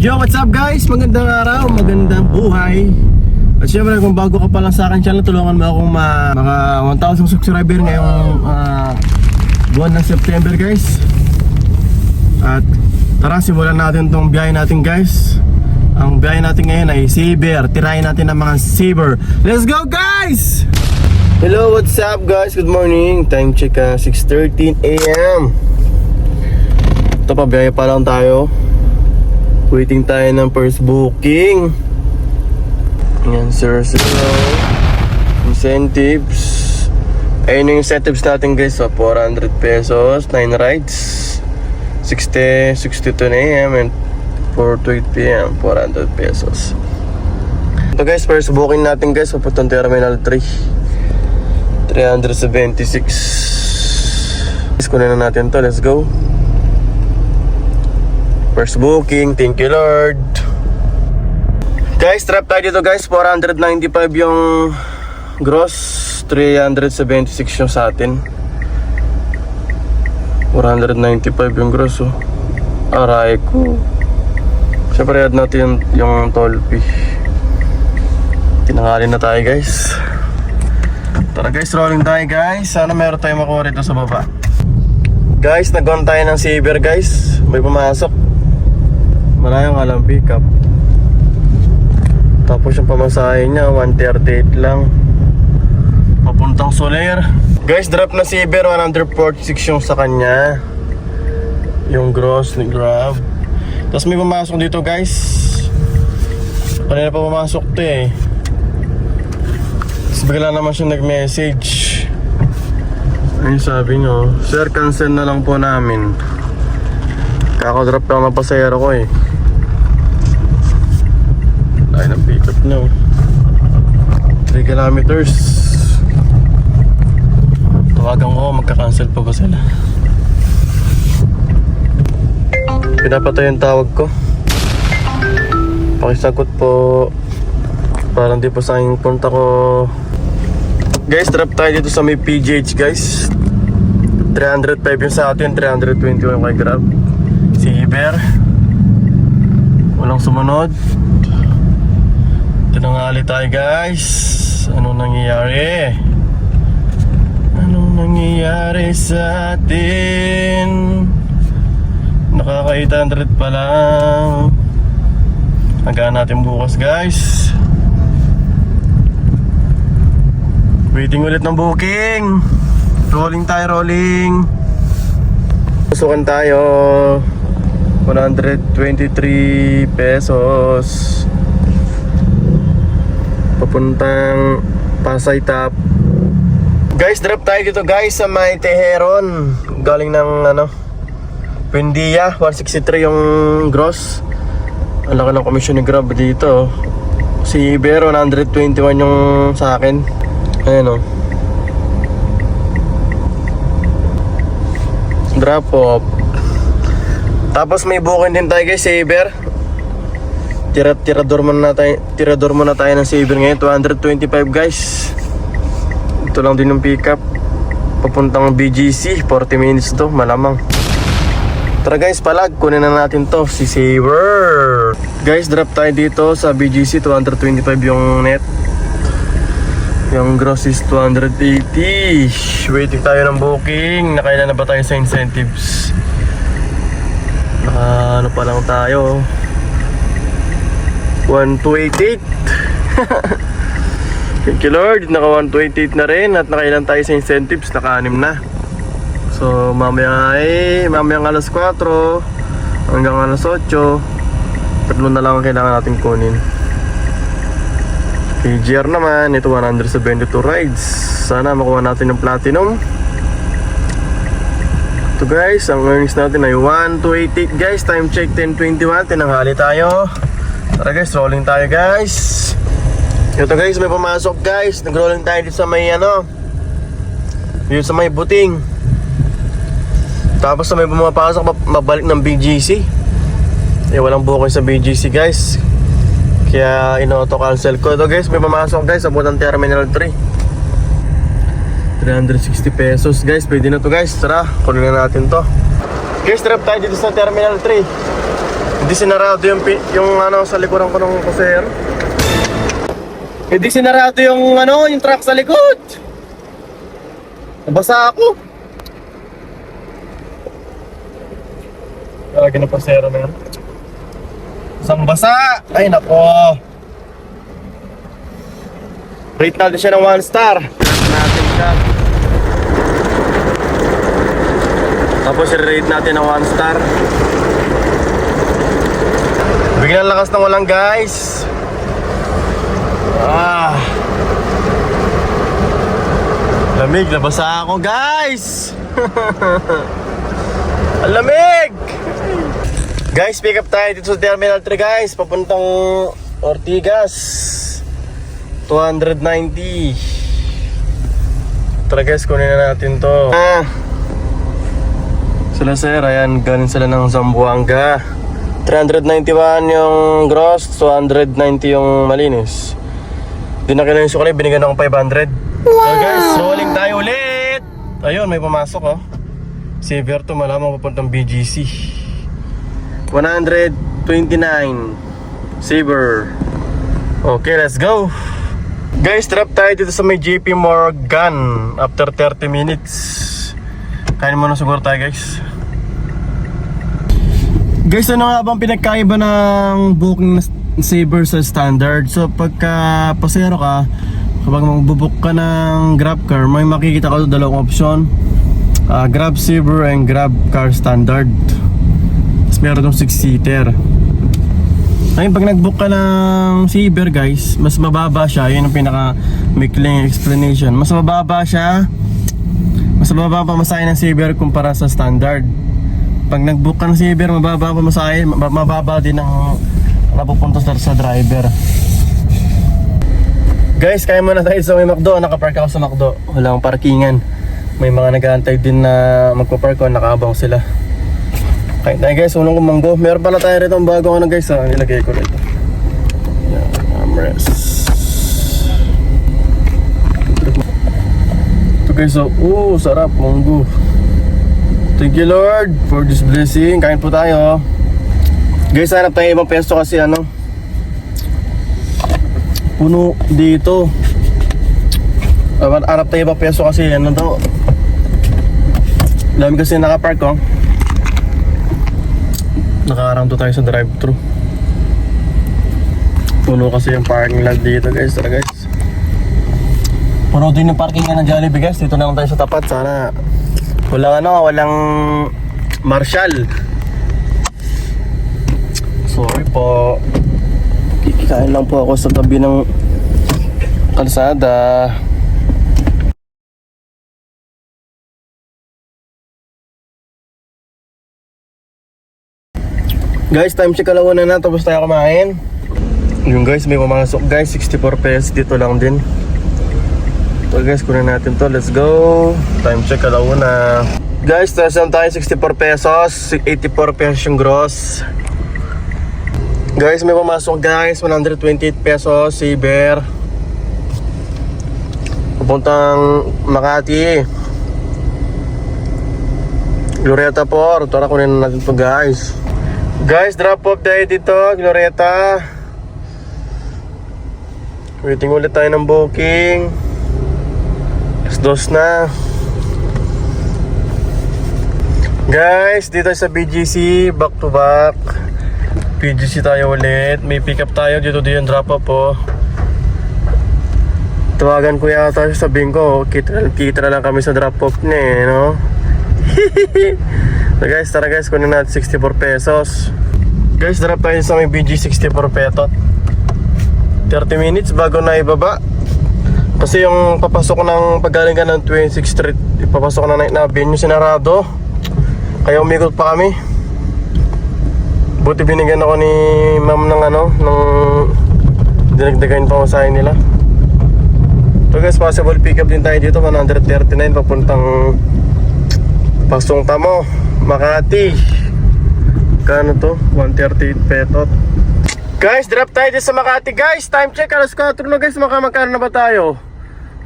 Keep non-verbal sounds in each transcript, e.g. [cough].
Yo, what's up guys? Magandang araw, magandang buhay. At syempre kung bago ka pa sa akin channel, tulungan mo akong ma mga 1,000 subscriber ngayong ah, buwan ng September guys. At tara, simulan natin tong biyahe natin guys. Ang biyahe natin ngayon ay Saber. Tirahin natin ang mga Saber. Let's go guys! Hello, what's up guys? Good morning. Time check ah, 6.13 a.m. Ito pa, biyahe pa lang tayo. Waiting tayo ng first booking. Yan, sir. Zero. Incentives. Ayun yung incentives natin guys. So, 400 pesos. 9 rides. 60, 62 a.m. and 4 to 8 p.m. 400 pesos. Ito guys, first booking natin guys. Papuntang Terminal 3. 376. Guys, kunin na natin to. Let's go. First booking, thank you Lord. Guys, trap tayo dito guys, 495 yung gross, 376 yung sa atin. 495 yung gross oh. Aray ko. Siyempre add natin yung, yung toll fee. Tinangali na tayo guys. Tara guys, rolling tayo guys. Sana meron tayong makuha rito sa baba. Guys, nag-on tayo ng saver guys. May pumasok. Malayong alam pick up. Tapos yung pamasahe niya, 138 lang. Papuntang Soler. Guys, drop na si Iber, 146 yung sa kanya. Yung gross ni Grab. Tapos may pumasok dito guys. Kanina pa pumasok to eh. Tapos bigla naman siya nag-message. Ayun sabi nyo, Sir, cancel na lang po namin. Kako-drop lang ng pasayero ko eh. Ay, ng pick up na oh. 3 kilometers. Tawagan ko, magka-cancel pa ba sila? Pinapatay yung tawag ko. Pakisagot po. Parang di po sa aking punta ko. Guys, trap tayo dito sa may PGH guys. 305 yung sa atin, 320 yung kay Grab. Si Iber. Walang sumunod. Tinangali tayo guys. Anong nangyayari? Anong nangyayari sa atin? Nakaka 800 pa lang. Hanggang natin bukas guys. Waiting ulit ng booking. Rolling tayo, rolling. Pusukan tayo. 123 pesos. Papuntang Pasay Top. Guys, drop tayo dito guys sa may Teheron. Galing ng ano, Pendia. 163 yung gross. Ang laki ng komisyon ni Grab dito. Si Iber, 121 yung sa akin. Ayan o. Drop off. Tapos may booking din tayo guys, Saber. Tira tirador muna na tayo, tirador muna tayo ng Saber ngayon, 225 guys. Ito lang din yung pickup. Papuntang BGC, 40 minutes to, malamang. Tara guys, palag, kunin na natin to, si Saber. Guys, drop tayo dito sa BGC, 225 yung net. Yung gross is 280. Waiting tayo ng booking. Nakailan na ba tayo sa incentives? Naka ano pa lang tayo. 1288. [laughs] Thank you Lord. Naka 128 na rin at nakailan tayo sa incentives. Naka 6 na. So mamaya ay mamaya alas 4 hanggang alas 8. Tatlo na lang ang kailangan natin kunin. KGR naman, ito 172 rides. Sana makuha natin ng platinum. Ito guys, ang earnings natin ay 1288 guys. Time check 1021, tinanghali tayo. Tara guys, rolling tayo guys. Ito guys, may pumasok guys. Nag-rolling tayo dito sa may ano. Dito sa may buting. Tapos sa may pumapasok, mab- mabalik ng BGC. Eh, walang booking sa BGC guys. Kaya ino-auto cancel ko. Ito guys, may pumasok guys sa Butang Terminal 3. 360 pesos guys. Pwede na to guys. Tara, kunin na natin to. Guys, trap tayo dito sa Terminal 3. Hindi sinarado yung, yung ano sa likuran ko ng kusero. Hindi sinarado yung ano, yung truck sa likod. Nabasa ako. Lagi na pasero na yan. Isang basa! Ay nako! Rate natin siya ng 1 star. Natin siya. Tapos i-rate natin ng 1 star. Bigyan ng lakas ng walang guys. Ah. Lamig, nabasa ako guys. [laughs] Ang lamig! Guys, pick up tayo dito sa Terminal 3 guys. Papuntang Ortigas. 290. Tara guys, kunin na natin to. Ah. Sila sir, ayan, galing sila ng Zamboanga. 391 yung gross, 290 yung malinis. Di na yung sukali, binigyan ako 500. So guys, rolling tayo ulit! Ayun, may pumasok oh. Si Berto malamang papuntang BGC. 129 Saber. Okay, let's go. Guys, drop tayo dito sa may JP Morgan after 30 minutes. Kain muna siguro tayo, guys. Guys, ano nga bang pinagkaiba ng booking na Saber sa standard? So, pagka pasero ka, kapag magbubook ka ng Grab car, may makikita ka dalawang option. Ah, Grab Saver and Grab Car Standard. Tapos meron itong 6-seater. Ngayon, pag nag-book ka ng Saber, guys, mas mababa siya. Yun ang pinaka maikling explanation. Mas mababa siya. Mas mababa pa masahe ng Saber kumpara sa standard. Pag nag-book ka ng Saber, mababa pa masahe. mab- Mababa din ang napupunta sa, sa driver. Guys, kaya muna tayo sa may McDo. Nakapark ako sa McDo. Walang parkingan. May mga nag-aantay din na magpapark ko. Nakaabang sila. Kain tayo guys, unang kumanggo. Meron pala tayo rito ang bago ano guys. Ah, nilagay ko rito. Yan, armrest. Ito guys, oh, oh sarap, munggo. Thank you Lord for this blessing. Kain po tayo. Guys, hanap tayo ibang pesto kasi ano. Puno dito. Hanap tayo ibang pesto kasi ano to. Dami kasi nakapark oh. Nakakarang to tayo sa drive-thru. Puno kasi yung parking lot dito guys. Tara guys. Puno din yung parking nga ng Jollibee guys. Dito na lang tayo sa tapat. Sana walang ano, walang marshal. Sorry po. Kikain lang po ako sa tabi ng kalsada. Guys, time check alauna na tapos tayo kumain. Yung guys, may pumasok guys, 64 pesos dito lang din. So guys, kunin natin to. Let's go. Time check alauna. Guys, tayo tayo 64 pesos, 84 pesos yung gross. Guys, may pumasok guys, 128 pesos, Saber. Papuntang Makati. Glorieta po, tara kunin na natin to guys. Guys, drop off tayo dito, Glorieta. Waiting ulit tayo ng booking. Dos na. Guys, dito sa BGC, back to back. BGC tayo ulit. May pick up tayo dito din yung drop off po. Tawagan ko yata siya sabihin ko, kita, kita na lang kami sa drop off niya eh, no? [laughs] so guys, tara guys, kunin natin 64 pesos. Guys, drop tayo sa may BG 64 petot. 30 minutes bago na ibaba. Kasi yung papasok ng paggaling ka ng 26th Street, papasok na na venue sinarado. Kaya umikot pa kami. Buti binigyan ako ni ma'am ng ano, ng dinagdagan pa sa nila. So guys, possible pick up din tayo dito 139 papuntang Pasong Tamo, Makati. Kano to? 138 petot. Guys, drop tayo dito sa Makati guys. Time check, alas 4 na guys. Maka magkano na ba tayo?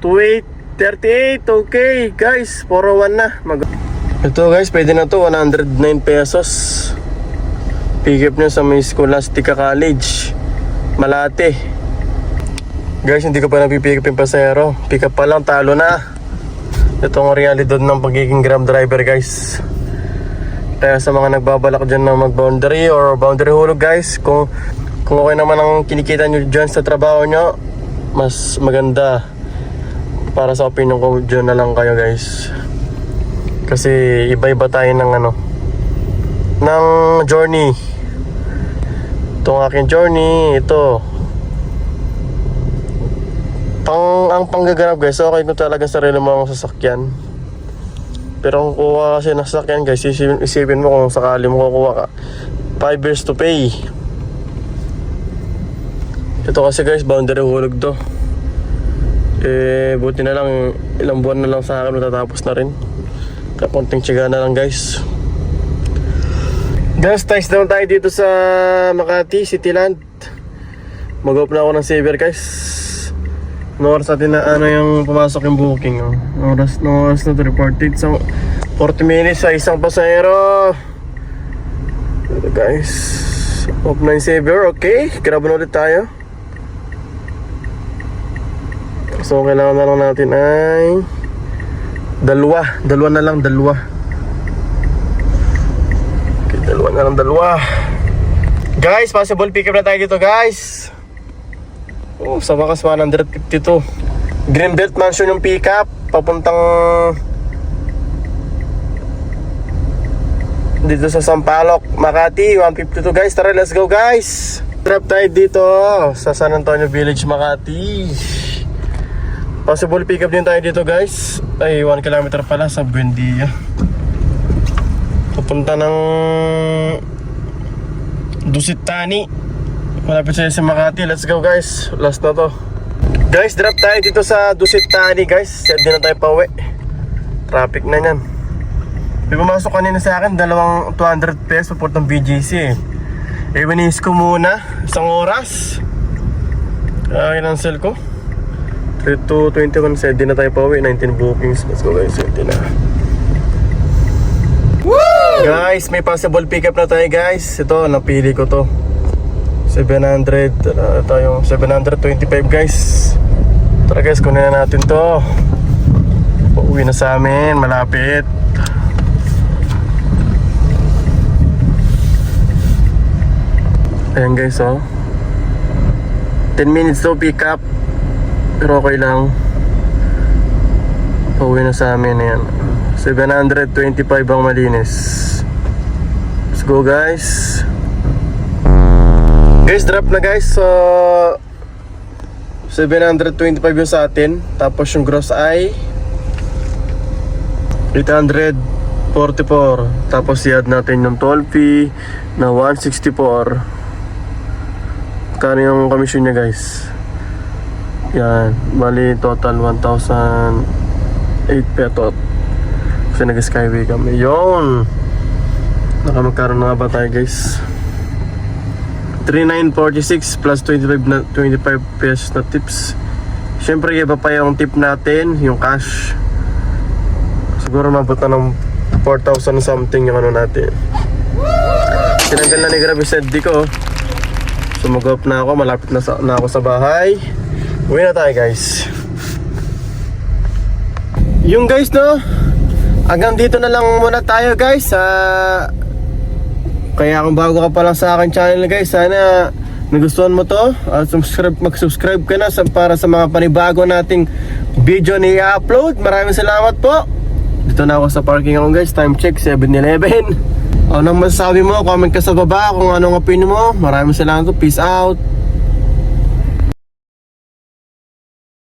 2838, okay guys. 401 na. Mag Ito guys, pwede na to. 109 pesos. Pick up nyo sa may Scholastica College. Malate. Guys, hindi ko pa napipick up yung pasero. Pick up pa lang, talo na. Ito ang realidad ng pagiging grab driver guys. Kaya sa mga nagbabalak dyan na mag-boundary or boundary hulog guys, kung, kung okay naman ang kinikita nyo dyan sa trabaho nyo, mas maganda para sa opinion ko dyan na lang kayo guys. Kasi iba-iba tayo ng ano, ng journey. Itong aking journey, ito. Pang, ang panggaganap guys, okay ko talaga sarili mo ang sasakyan. Pero kung kuha kasi ng sasakyan guys, isipin, isipin mo kung sakali mo kukuha ka. 5 years to pay. Ito kasi guys, boundary hulog to. Eh, buti na lang, ilang buwan na lang sa akin, matatapos na rin. Kaya konting tiyaga na lang guys. Guys, thanks naman tayo dito sa Makati, Cityland. Mag-open na ako ng saver guys. No oras natin na ano yung pumasok yung booking. Oh. No oras, no oras na to reported. So, 40 minutes sa isang pasahero. Guys. Open na yung saver. Okay, grab na ulit tayo. So, kailangan na lang natin ay dalawa. Dalawa na lang, dalawa. Okay, dalawa na lang, dalawa. Guys, possible pick up na tayo dito, guys. Oh, sa wakas 152. Greenbelt Mansion yung pick up. Papuntang dito sa Sampaloc, Makati, 152 guys. Tara, let's go guys. Trap tayo dito sa San Antonio Village, Makati. Possible pick up din tayo dito guys. Ay, 1 kilometer pala sa Buendia. Papunta ng Dusitani. Malapit sa sa Makati. Let's go guys. Last na to. Guys, drop tayo dito sa Dusitani guys. Hindi na tayo pauwi. Traffic na yan. May pumasok kanina sa akin, dalawang 200 pesos support ng BGC eh. Eh, winis ko muna, isang oras. Ah, kinancel ko. 3 to 21 said, di na tayo pauwi, 19 bookings. Let's go guys, 20 na. Guys, may possible pickup na tayo guys. Ito, napili ko to. 700, uh, tayo 725 guys. Tara guys, kunin na natin to. Pauwi na sa amin, malapit. Ayan guys, oh. 10 minutes to pick up. Pero okay lang. Pauwi na sa amin yan. 725 ang malinis. Let's go guys. Guys, drop na guys. So, 725 yung sa atin. Tapos yung gross ay 844. Tapos i-add natin yung toll fee na 164. Kano yung commission niya guys? Yan, bali total 1,008 petot. Kasi nag-skyway kami. Yun! Naka magkaroon na ba tayo guys? 3946 plus 25 na 25 pesos na tips. Siyempre iba pa yung tip natin, yung cash. Siguro mabot ng 4,000 something yung ano natin. Tinanggal na ni Grabe said di ko. So mag-off na ako, malapit na, sa, na ako sa bahay. Uwi na tayo guys. Yung guys no, hanggang dito na lang muna tayo guys. sa kaya kung bago ka pa lang sa akin channel guys, sana nagustuhan mo to. At subscribe, mag-subscribe ka na sa, para sa mga panibago nating video ni upload Maraming salamat po. Dito na ako sa parking ako guys. Time check 7-Eleven. Ano nang masasabi mo? Comment ka sa baba kung anong opinion mo. Maraming salamat po. Peace out.